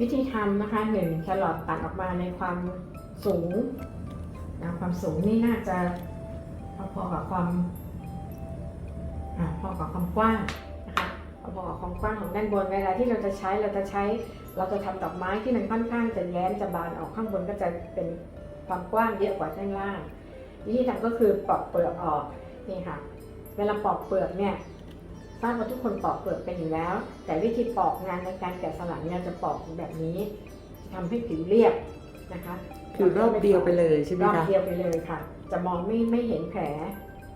วิธีทำนะคะหนึ่งแครอทตัดออกมาในความสูงนะความสูงนี่น่าจะพอๆกับความอพอกับความกว้างนะคะพอกับความกว้างของด้านบนเวลาที่เราจะใช้เราจะใช้ เราจะทำดอกไม้ที่มันค่อนข้างจะแย้มจะบานออกข้างบนก็จะเป็นความกว้างเยอะกว่าด้านล่างวิธีทำก็คือปอกเปลือกออกนี่ค่ะ เวลาปอกเปลือกเนี่ย ทราบว่าทุกคนปอกเปลือกเป็นอยู่แล้ว แต่วิธีปอกงานในการแกะสลักเนี่ยจะปอกแบบนี้ทำให้ผิวเรียบนะคะคือรอบเดียวไปเลยใช่ไหมรอบคะเดียวไปเลยค่ะ จะมองไม่ไม่เห็นแผล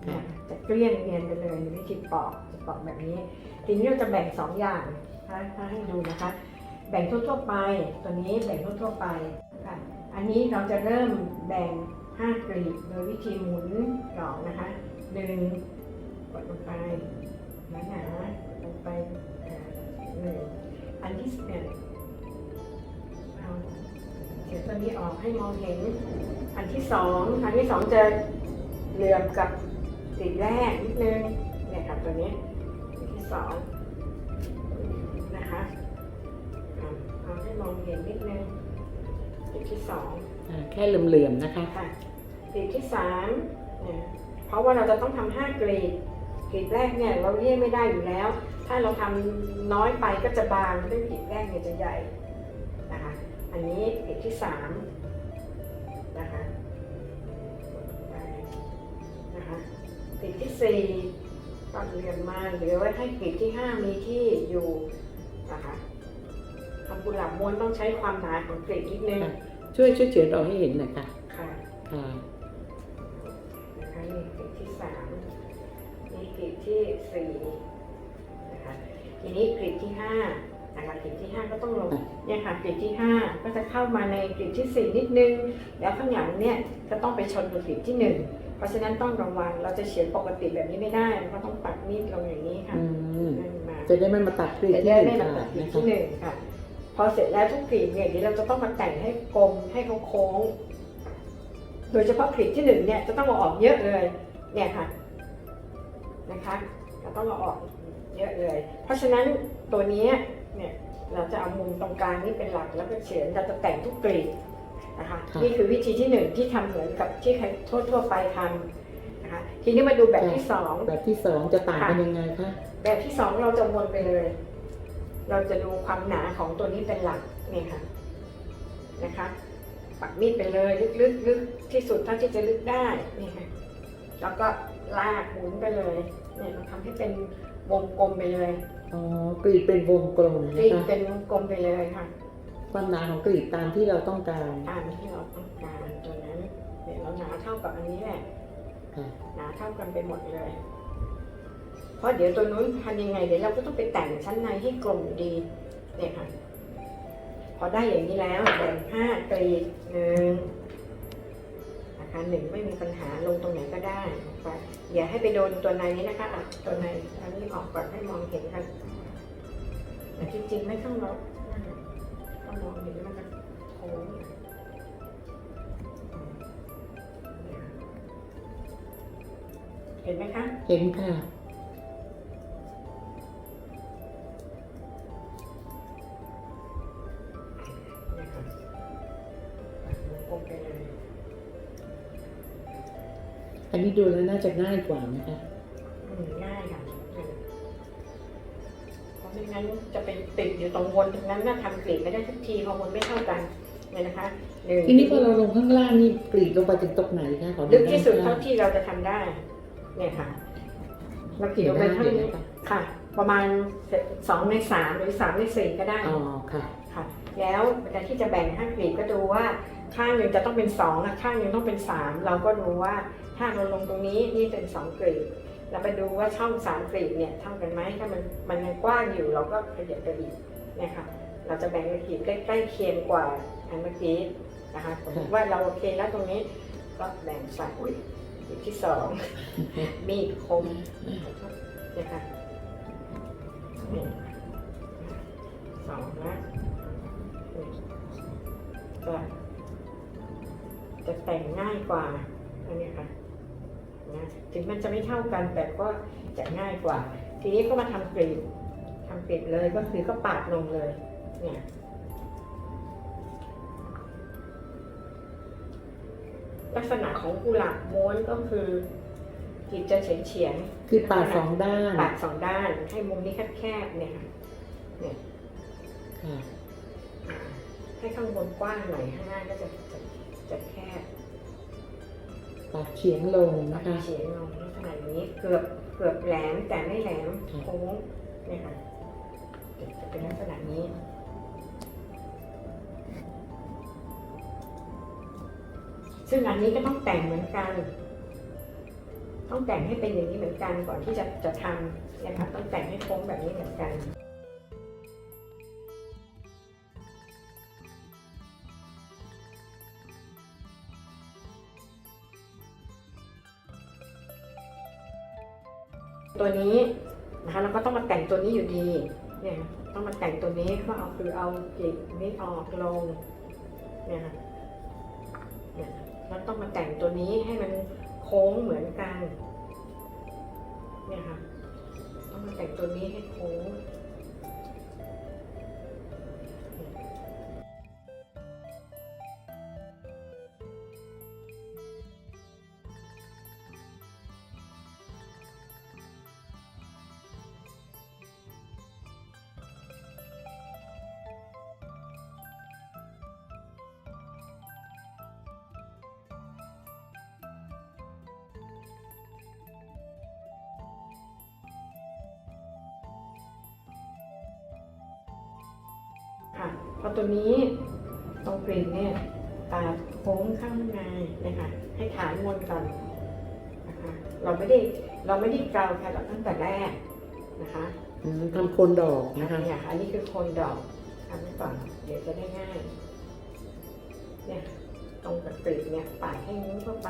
นะจะเกลี้ยงเนียนไปเลยวิธีปอกจะปอกแบบนี้ ทีนี้เราจะแบ่งสองอย่างถ้าถ้าให้ดูนะคะ แบ่งทั่วๆไป ตัวนี้แบ่งทั่วๆไปค่ะอันนี้เราจะเริ่มแบ่งห้ากลีบโดยวิธีหมุนดอกนะคะหนึ่งกดลงไป หนาหนาๆลงไปอ่าหนึ่งอันที่สิบเอ็ดเอาเขียนตัวนี้ออกให้มองเห็น อันที่สองอันที่สองจะเหลื่อมกับสีแรกนิดนึงเนี่ยค่ะตัวนี้อันที่สองนะคะอะเอาให้มองเห็นนิดนึงสีที่สองอ่าแค่เหลื่อมๆนะคะค่ะกรีดที่สามเนี่ยเพราะว่าเราจะต้องทำห้ากรีด กรีดแรกเนี่ยเราเลี่ยงไม่ได้อยู่แล้ว ถ้าเราทำน้อยไปก็จะบางซึ่งกรีดแรกเนี่ยจะใหญ่นะคะ อันนี้กรีดที่สามนะคะไปนะคะกรีดที่สี่ก็เรียนมาเหลือไว้ให้กรีดที่ห้ามีที่อยู่นะคะทำกุหลาบม้วนต้องใช้ความหนาของกรีดนิดนึงค่ะช่วยช่วยเฉียนออกให้เห็นหน่อยค่ะค่ะค่ะนะคะนี่กรีดที่สาม นี่กรีดที่สี่นะคะทีนี้กรีดที่ห้านะคะกรีดที่ห้าก็ต้องลงเนี่ยค่ะกรีดที่ห้าก็จะเข้ามาในกรีดที่สี่นิดนึง แล้วข้างหลังเนี่ยก็ต้องไปชนกับกรีดที่หนึ่งเพราะฉะนั้นต้องระวังเราจะเฉียนปกติแบบนี้ไม่ได้เราก็ต้องปัดมีดลงอย่างนี้ค่ะอืมนั่นมาจะได้ไม่มาตัดกรีดจะที่ได้หนึ่ไม่งมาขาตัดดกรีดนะคะที่หนึ่งค่ะ พอเสร็จแล้วทุกกรีดเนี่ยเดี๋ยวเราจะต้องมาแต่งให้กลมให้เขาโค้ง โดยเฉพาะกรีดที่หนึ่งเนี่ยจะต้องเอาออกเยอะเลย เนี่ยค่ะ นะคะเราต้องเอาออกเยอะเลย เพราะฉะนั้นตัวนี้เนี่ยเราจะเอามุมตรงกลางนี่เป็นหลักแล้วก็เฉียนเราจะแต่งทุกกรีดนะคะนี่คือวิธีที่หนึ่งที่ทำเหมือนกับที่ใครทั่วทั่วๆไปทำนะคะทีนี้มาดูแบบที่สองแบบที่สองจะต่างกันยังไงคะแบบที่สองเราจะวนไปเลย เราจะดูความหนาของตัวนี้เป็นหลักเนี่ยค่ะนะคะปักมีดไปเลยลึกๆลึกที่สุดเท่าที่จะลึกได้นี่ค่ะแล้วก็ ลากหมุนไปเลย เนี่ยเราทำให้เป็นวงกลมไปเลยอ๋อกรีดเป็นวงกลมกรีนะดคะเป็นวงกลมไปเลยค่ะ ความหนาของกรีดตามที่เราต้องการตามที่เราต้องการตัวนั้นเนี่ยเราหนาเท่ากับอันนี้แหละค่ะหนาเท่ากันไปหมดเลย เพราะเดี๋ยวตัวนู้นทำยังไง เดี๋ยวเราก็ต้องไปแต่งชั้นในให้กลมอยู่ดี เนี่ยค่ะ พอได้อย่างนี้แล้วแบ่งห้ากรีดหนึ่ง อาคารหนึ่งไม่มีปัญหาลงตรงไหนก็ได้นะคะอย่าให้ไปโดนตัวในนี้นะคะอะตัวในอันนี้ออกก่อนให้มองเห็นกันแต่ที่จริงไม่ต้องล็อกนั่นน่ะต้องมองเห็นมันจะโค้งเห็นไหมคะ เห็นค่ะนี่ค่ะวงกลมไปเลย อันนี้ดูแล้วน่าจะง่ายกว่านะคะอืมง่ายค่ะอืมเพราะไม่งั้นจะเป็นติดอยู่ตรงวนตรงนั้นน่าทำกรีดไม่ได้ทุกทีฮอร์โมนไม่เท่ากันเนี่ยนะคะหนึ่งทีนี้พอเราลงข้างล่างนี่กรีดลงไปถึงตรงไหนคะขอลึกที่สุดด้เท่าข้งที่เราจะทำได้ เนี่ยค่ะเรากรีดลงไปเท่าเห็นนี้ไหมคะค่ะ ประมาณสองในสามหรือสามในสี่ก็ได้อ๋อค่ะค่ะ แล้วเวลาที่จะแบ่งห้ากรีดก็ดูว่า ข้างหนึ่งจะต้องเป็นสองนะข้างหนึ่งต้องเป็นสามเราก็ดูว่าถ้าเราลงตรงนี้นี่เป็นสองกรีดเราไปดูว่าช่องสามกรีดเนี่ยเท่ากันไหมถ้ามันมันยังกว้างอยู่เราก็ขยับไปอีกนี่ยค่ะเราจะแบ่งกรีดใกล้ๆเคียงกว่าอันเมื่อกี้นะคะสมมติว่าเราโอเคแล้วตรงนี้ก็แบ่งใส่อุ้ยกรีดที่สองมีดคมนี่ยค่ะสองละก็ จะแต่งง่ายกว่าอันนี้ค่ะนะถึงมันจะไม่เท่ากันแต่ก็จะง่ายกว่า ทีนี้ก็มาทำกรีบทำกรีบเลยก็คือก็ปาดลงเลยเนี่ยลักษณะของกุหลาบม้วนก็คือกิดจะเฉียงเฉียงคือปาดสองด้านปาดสองด้านให้มุมนี้แคบๆเนี่ยค่ะเนี่ยให้ข้างบนกว้างหน่อยข้างล่างก็จะ จะจะแคบปาดเฉียงลงปานะดคะเฉียงลงลักษณะนี้เกือบเกือบแหลมแต่ไม่แหลมค่ะโค้งเนี่ยค่ะจะจะเป็นลักษณะนี้ซึ่งอันนี้ก็ต้องแต่งเหมือนกัน ต้องแต่งให้เป็นอย่างนี้เหมือนกันก่อนที่จะจะทำเนี่ยค่ะต้องแต่งให้โค้งแบบนี้เหมือนกัน ตัวนี้นะคะเราก็ต้องมาแต่งตัวนี้อยู่ดีเนี่ยต้องมาแต่งตัวนี้ก็เอาคือเอาจิกนี้ออกลงเนี่ยค่ะเนี่ยแล้วต้องมาแต่งตัวนี้ให้มันโค้งเหมือนกันเนี่ยค่ะต้องมาแต่งตัวนี้ให้โค้ง ค่ะพอตัวนี้ตรงกรีนเนี่ยตาโค้งข้างในนะคะให้ฐานมนก่อนนะคะเราไม่ได้เราไม่ได้เกาแครอทตั้งแต่แรกนะคะอืมทำโคนดอกนะคะเนี่ยอันนี้คือโคนดอกทำไว้ก่อนเดี๋ยวจะได้ง่ายเนี่ยตรงกับกรีดเนี่ยปาดให้นิ้วเข้าไป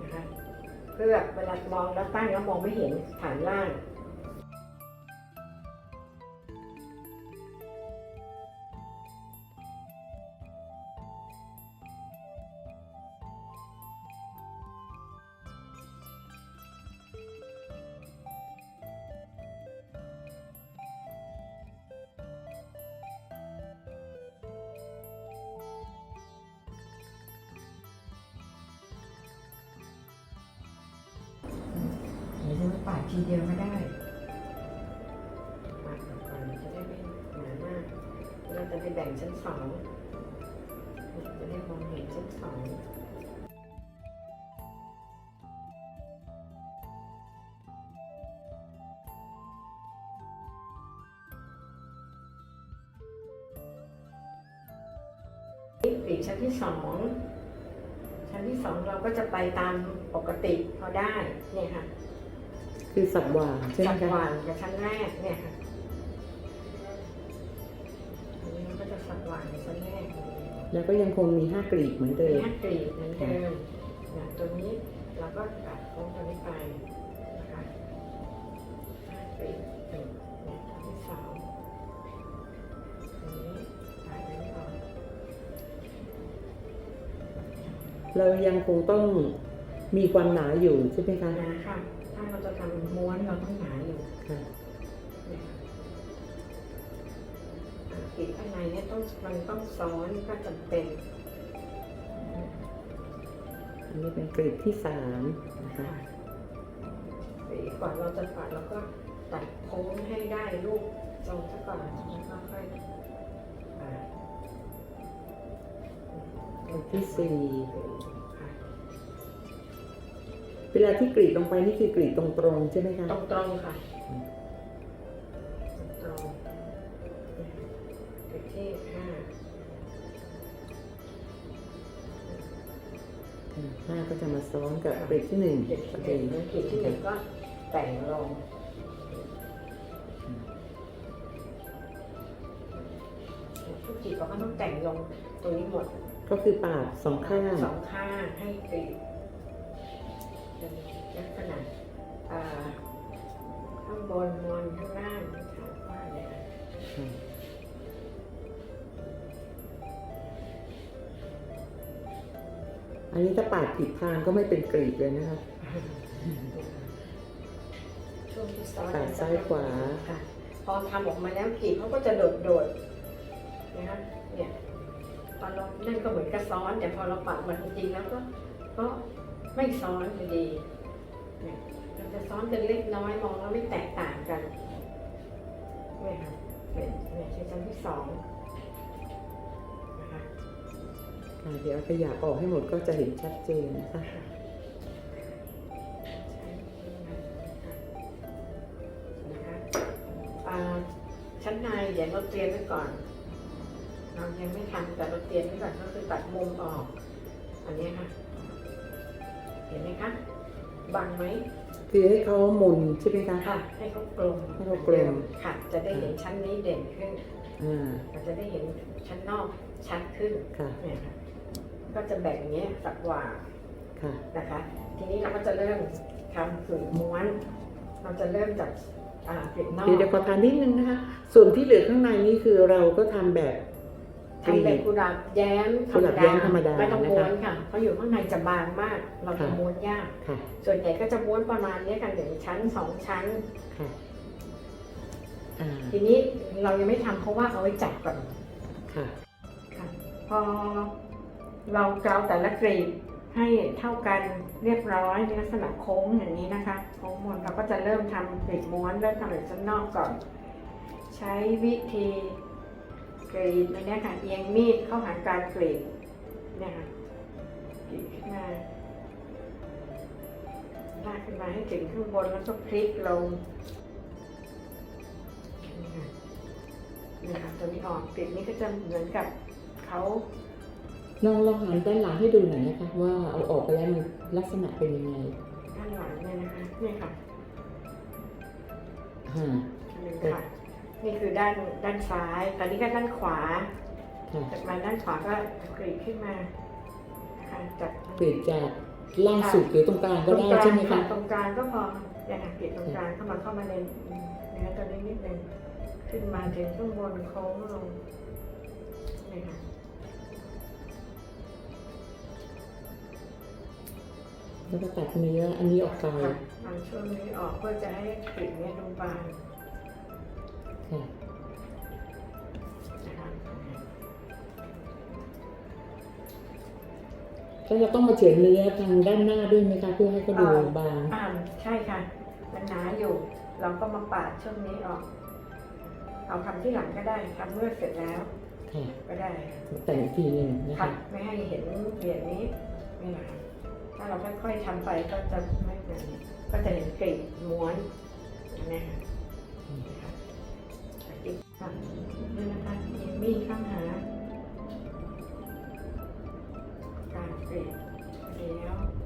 นะคะเพื่อเวลามองแล้วตั้งแล้วมองไม่เห็นฐานล่าง ทีเดียวก็ได้ปาดก่อนจะได้ไม่หนามาก เราจะไปแบ่งชั้นสองจะได้มองเห็นชั้นสองปีกชั้นที่สองชั้นที่สองเราก็จะไปตามปกติพอได้เนี่ยค่ะ คือสับหว่างใช่ไหมจัดคะวางกับชั้นแรกเนี่ยค่ะอันนี้มันก็จะสัดวางในชั้นแรกเลยแล้วก็ยังคงมีห้ากลีบเหมือนเดิมีมห้ากรีดเหมือนเดิมนะตัวนี้เราก็ตัดโค้งตัวนี้ไปนะคะห้ากรีดหนึ่งเนี่ยตัวที่สองอันนี้ตัดอันนี้ออกเรายังคงต้องมีความหนาอยู่ใช่ไหมคะ นะค่ะ ถ้าเราจะทำม้วนเราต้องหนาอยู่ค่ะเนี่ยอะกรีดข้างในเนี่ยต้องมันต้องซ้อนก็จำเป็น อันนี้เป็นกลีบที่สามนะคะก่อนเราจะปัดเราก็ตัดโค้งให้ได้ลูกทรงซะก่อนแล้วก็ค่อยอ่ากลีบที่สี่ค่ะ เวลาที่กรีดลงไปนี่คือกรีดตรงๆใช่ไหมคะตรงตรงๆค่ะตรงๆจุดที่ห้าอืมห้าก็จะมาซ้อนกับกรีดที่หนึ่งจุดโอที่เคหนึ่งจุดที่หนึ่งก็แต่งลงทุกจีบเราก็ต้องแต่งลงตรงนี้หมดก็คือปาดสองข้างสองข้างให้กรีด เป็นลักษณะอ่าข้างบนมอนข้างล่างขาวฟ้าเนี่ยค่ะค่ะอันนี้ถ้าปาดผิดทางก็ไม่เป็นกรีดเลยนะคะช่วงที่ซ้อนปาดซ้ายขวาค่ะพอทำออกมาแล้วกรีดเขาก็จะโดดโดดๆนะคะเนี่ยตอนเรานั่นก็เหมือนกับซ้อน แต่พอเราปัดมันจริงๆแล้วก็ก็ ไม่ซ้อนอยู่ดีเนี่ยเราจะซ้อนกันเล็กน้อยมองแล้วไม่แตกต่างกันเนี่ยค่ะเป็นเนี่ยคือชั้นที่สองนะคะอ่าเดี๋ยวเอาขยะออกให้หมดก็จะเห็นชัดเจนนะคะนะคะอ่าชั้นในเดี๋ยวเราเตรียมไว้ก่อนเรายังไม่ทำแต่เราเตรียมไว้ก่อนก็คือตัดมุมออก อันนี้ค่ะ เห็นไหมคะบังไหมคือให้เขาหมุนใช่ไหมคะค่ะ ให้เขากลมให้เขากลมค่ะ จะได้เห็นชั้นนี้เด่นขึ้นอ่าเราจะได้เห็นชั้นนอกชัดขึ้นค่ะเนี่ยค่ะก็จะแบ่งอย่างเงี้ยสักว่าค่ะนะคะ ทีนี้เราก็จะเริ่มทำฝืนม้วน เราจะเริ่มจากอ่าฝืนนอกเดี๋ยวเดี๋ยวขอทานนิดนึงนะคะ ส่วนที่เหลือข้างในนี่คือเราก็ทำแบบกรี ทำเป็นดกุหลาบแย้มกุหลาบแย้มธรรมดาไม่ต้องนะคะม้วนค่ะเพราะอยู่ข้างในจะบางมาก เราจะค่ะม้วนยากค่ะส่วนใหญ่ก็จะม้วนประมาณเนี้ยกันหนึ่งชั้นสองชั้นค่ะอ่าทีนี้เรายังไม่ทำเพราะว่าเอาไว้จับก่อนค่ะค่ะพอเราเกาแต่ละกรีบให้เท่ากันเรียบร้อยในลักษณะโค้งอย่างนี้นะคะโค้งม้วนเราก็จะเริ่มทำกรีบม้วนเริ่มทำจากชั้นนอกก่อน ใช้วิธี กรีดอันเนี้ยค่ะเอียงมีดเข้าหาการกรีดเนี่ยค่ะกรีดขึ้นมาลากขึ้นมาให้ถึงข้างบนแล้วก็พลิกลงนี่ค่ะนี่ค่ะตัวนี้ออกกรีดนี้ก็จะเหมือนกับเขาลองลองหันด้านหลังให้ดูหน่อยนะคะ ว่าเอาออกไปแล้วมันลักษณะเป็นยังไงด้านหลังเนี่ยนะคะนี่ค่ะอ่าอันนี้ค่ะ นี่คือด้านด้านซ้าย ตอนนี้ก็ด้านขวาค่ะจากมาด้านขวาก็กรีดขึ้นมานะคะจากเปลี่ยนจากล่างสุดหรือตรงกลางก็ได้ใช่ไหมคะตรงกลางก็พออย่าหักเกลียดตรงกลางเข้ามาเข้ามาในเนื้อตัวนี้นิดนึงขึ้นมาถึงข้างบนโค้งลงนี่ค่ะแล้วก็ตัดเนื้ออันนี้ออกไปค่ะเอาช่วงนี้ออกเพื่อจะให้กลิ่นเนี่ยดูบาง ค่ะนะคะแล้วเราต้องมาเฉือนเนื้อทางด้านหน้าด้วยไหมคะเพื่อให้เขาดูบางอ่าใช่ค่ะ มันหนาอยู่ เราก็มาปาดช่วงนี้ออก เอาทำที่หลังก็ได้ทำเมื่อเสร็จแล้วค่ะก็ได้ แต่งอีกทีหนึ่งนะค่ะคะไม่ให้เห็นเหรียญนี้นี่แหละค่ะถ้าเราค่อยๆทำไปก็จะไม่แบบนี้ก็จะเห็นกลีบม้วนนะค่ะ นี่ค่ะติ๊กค่ะนี่นะคะมีมีดข้างหา การเปลี่ยนแล้ว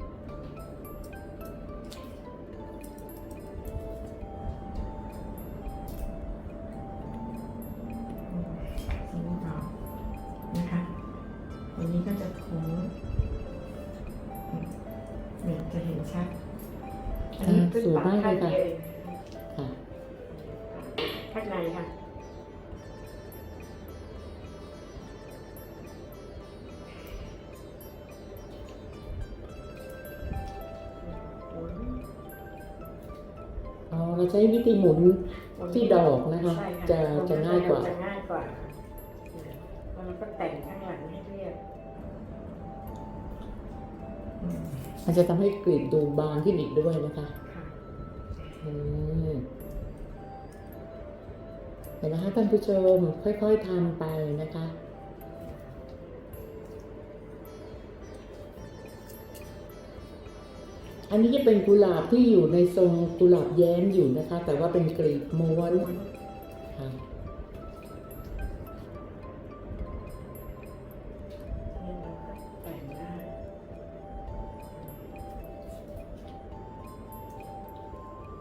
อ๋อเราใช้วิธีหมุนหมุนที่ดอกนะคะใช่ค่จะจะง่ายกว่าจะง่ายกว่าแล้วเราก็แต่งข้างหลังให้เรียบมันจะทำให้กรีดดูบางขึ้นอีกด้วยนะคะค่ะอืมเห็นนะคะท่านผู้ชมค่อยๆทำไปนะคะ อันนี้จะเป็นกุหลาบที่อยู่ในทรงกุหลาบแย้มอยู่นะคะ แต่ว่าเป็นกลีบม้วนค่ะ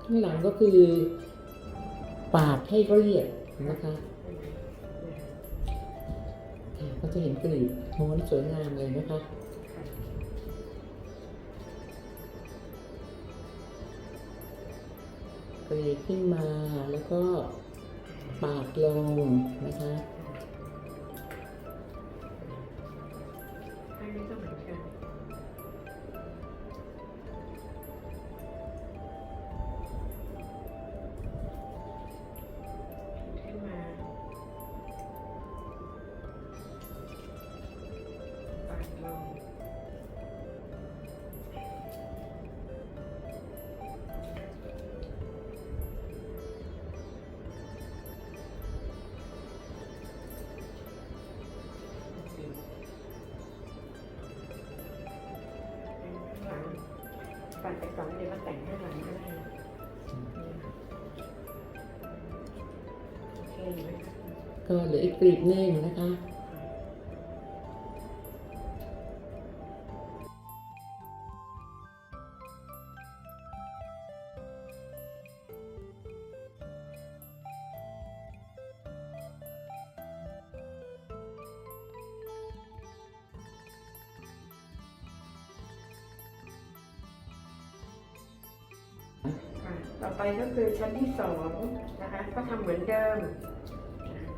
ข้างหลังก็คือปาดให้เรียบนะคะค่ะก็จะเห็นกลีบม้วนสวยงามเลยนะคะ กรีดขึ้นมาแล้วก็ปาดลงนะคะ ไปก่อนเดี๋ยวมาแต่งให้หลังก็ได้โอเคไหม ก็เหลืออีกกลีบหนึ่งนะคะ ต่อไปก็คือชั้นที่สองนะคะ ก็ทำเหมือนเดิม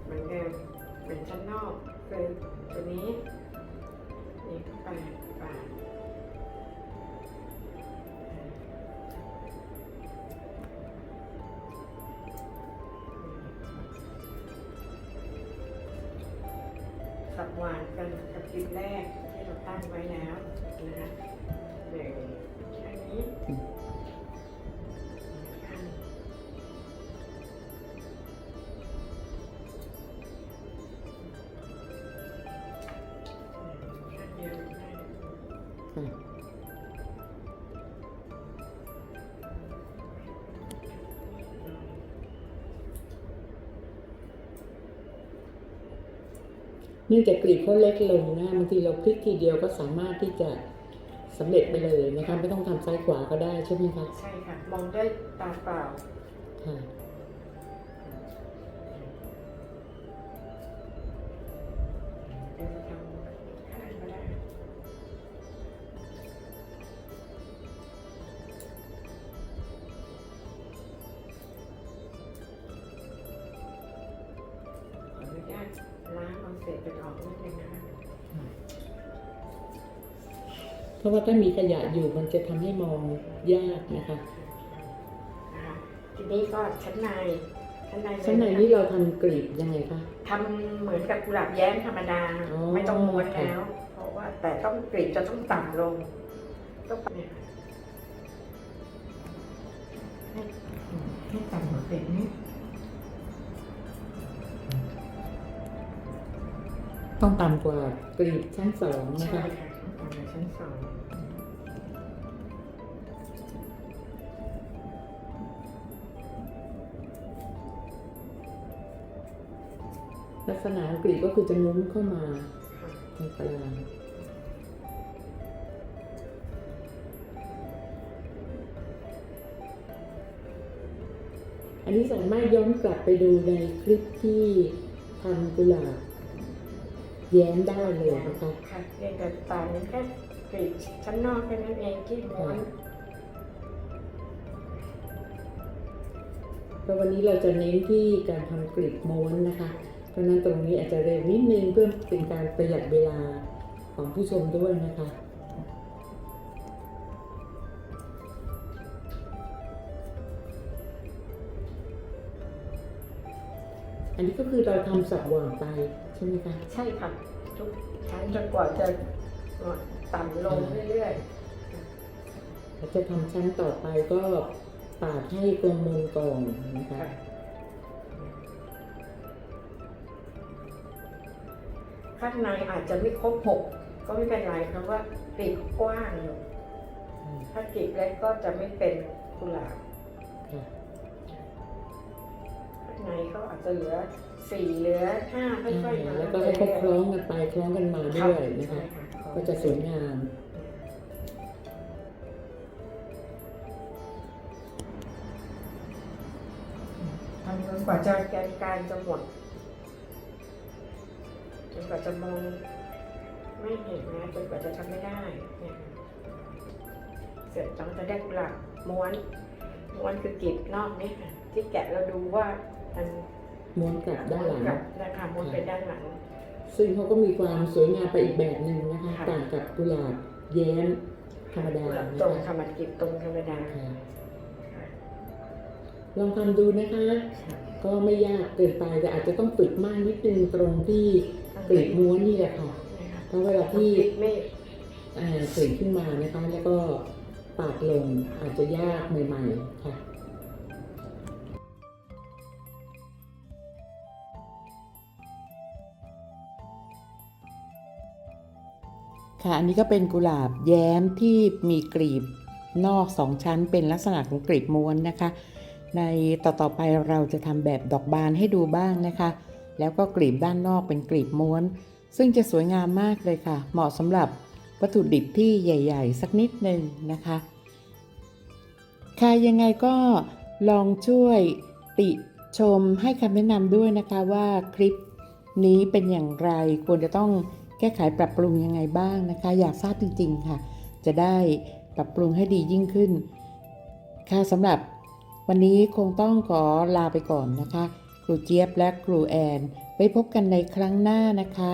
เหมือนเดิม เหมือนชั้นนอกคือตัวนี้ นี่เข้าไปปาดสับหวานกันกับคลิปแรกที่เราตั้งไว้แล้วนะคะหนึ่งแค่นี้ เนื่องจากกลีบเขาเล็กลงนะบางทีเราพลิกทีเดียวก็สามารถที่จะสำเร็จไปเลยนะคะไม่ต้องทำซ้ายขวาก็ได้ใช่ไหมคะใช่ค่ะมองด้วยตาเปล่าค่ะเดี๋ยวจะทำ เอาเศษเป็นออกนิดนึงนะคะเพราะว่าถ้ามีขยะอยู่มันจะทำให้มองยากนะคะ นะคะทีนี้ก็ชั้นในชั้นในชั้นในนี้เราทำกลีบยังไงคะ ทำเหมือนกับกุหลาบแย้มธรรมดา อ๋อ ไม่ต้องม้วนค่ะแล้ว เพราะว่าแต่ต้องกรีบจะต้องต่ำลงต้องเนี่ยค่ะให้ให้ต่ำกว่าเศษนี้ ต้องต่ำกว่ากลีบชั้นสองนะใช่คะ ค่ะต่ำกว่าชั้นสองลักษณะของกลีบก็คือจะงุ้มเข้ามาค่ะตรงกลางอันนี้สามารถย้อนกลับไปดูในคลิปที่ทำกุหลาบ แย้มได้เลยนะคะค่ะเรียนกับต่างกันแค่กรีบชั้นนอกแค่นั้นเองที่ม้วนเพราะวันนี้เราจะเน้นที่การทำกลีบม้วนนะคะ เพราะฉะนั้นตรงนี้อาจจะเร็วนิดนึงเพื่อเป็นการประหยัดเวลาของผู้ชมด้วยนะคะ อันนี้ก็คือเราทำสับหว่างไปใช่ไหมคะ ใช่ค่ะทุกชั้นจนกว่าจะต่ำลงเรื่อยเราจะทำชั้นต่อไปก็ปาดให้กลมมุมก่อนนะๆคะค่ะข้างในอาจจะไม่ครบหกก็ไม่เป็นไรเพราะว่ากลีบกว้างอยู่ถ้ากลีบเล็กก็จะไม่เป็นกุหลาบ ในเขาอาจจะเหลือสี่เหลือห้าค่อยๆมาแล้วก็ให้เขาคล้องกันไปคล้องกันมาด้วยนะคะก็จะสวยงามทำจนกว่าจะแกนกลารจะหมดจนกว่าจะมองไม่เห็นนะจนกว่าจะทำไม่ได้เนี่ยเสร็จเราจะได้กุหลาบม้วนม้วนคือกลีบนอกนี่ค่ะที่แกะเราดูว่า มันม้วนกลับด้านหลัง กับนะคะม้วนไปด้านหลัง ซึ่งเขาก็มีความสวยงามไปอีกแบบหนึ่งนะคะ ค่ะ ต่างกับกุหลาบแย้มธรรมดานะตรงธรคะรมดกิบตรงธรรมดาค่ะลองทำดูนะคะก็ไม่ยากเกินไปแต่อาจจะต้องฝึกมากนิดนึงตรงที่กลีบม้วนนี่แหละค่ะนะคะเพราะเวลาที่ ไม่อ่ากลีบขึ้นมานะคะ แล้วก็ปาดลงอาจจะยากใหม่ๆค่ะ ค่ะอันนี้ก็เป็นกุหลาบแย้มที่มีกลีบนอก2ชั้นเป็นลักษณะของกลีบม้วนนะคะ ในต่อๆไปเราจะทำแบบดอกบานให้ดูบ้างนะคะ แล้วก็กลีบด้านนอกเป็นกลีบม้วน ซึ่งจะสวยงามมากเลยค่ะ เหมาะสำหรับวัตถุดิบที่ใหญ่ ๆ สักนิดหนึ่งนะคะ ค่ะยังไงก็ลองช่วยติชมให้คำแนะนำด้วยนะคะว่าคลิปนี้เป็นอย่างไรควรจะต้อง ก้ไขปรับปรุงยังไงบ้างนะคะ อยากทราบจริง ๆ ค่ะ จะได้ปรับปรุงให้ดียิ่งขึ้น ค่ะสำหรับวันนี้คงต้องขอลาไปก่อนนะคะ ครูเจี๊ยบและครูแอนไว้พบกันในครั้งหน้านะคะ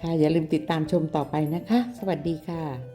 ค่ะอย่าลืมติดตามชมต่อไปนะคะ สวัสดีค่ะ